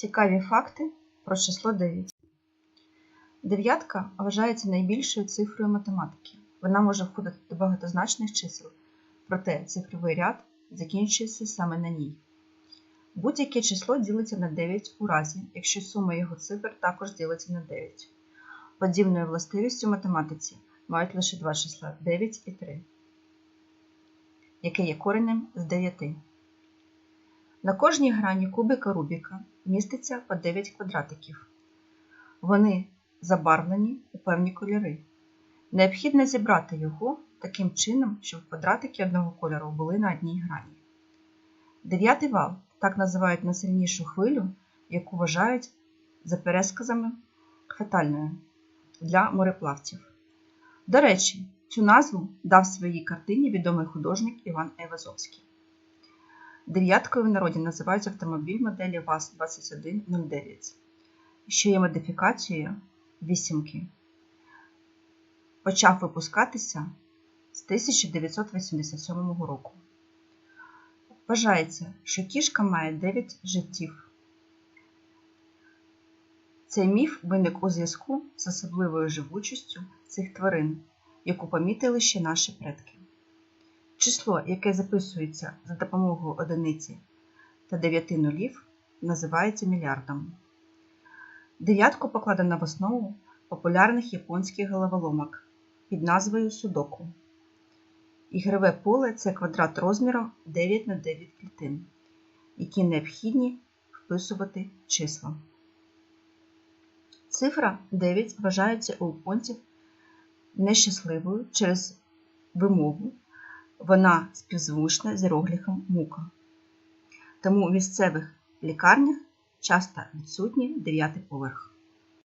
Цікаві факти про число 9. Дев'ятка вважається найбільшою цифрою математики. Вона може входити до багатозначних чисел, проте цифровий ряд закінчується саме на ній. Будь-яке число ділиться на 9 у разі, якщо сума його цифр також ділиться на 9. Подібною властивістю математиці мають лише два числа 9 і 3, яке є коренем з 9. На кожній грані кубика Рубіка міститься по 9 квадратиків. Вони забарвлені у певні кольори. Необхідно зібрати його таким чином, щоб квадратики одного кольору були на одній грані. Дев'ятий вал так називають найсильнішу хвилю, яку вважають за пересказами фатальною для мореплавців. До речі, цю назву дав своїй картині відомий художник Іван Айвазовський. Дев'яткою в народі називають автомобіль моделі ВАЗ-2109, що є модифікацією вісімки. Почав випускатися з 1987 року. Вважається, що кішка має 9 життів. Цей міф виник у зв'язку з особливою живучістю цих тварин, яку помітили ще наші предки. Число, яке записується за допомогою одиниці та дев'яти нулів, називається мільярдом. Дев'ятку покладено в основу популярних японських головоломок під назвою Судоку. Ігрове поле це квадрат розміром 9 на 9 клітин, які необхідні вписувати числа. Цифра 9 вважається у японців нещасливою через вимову. Вона співзвучна з іерогліфом мука. Тому у місцевих лікарнях часто відсутній дев'ятий поверх.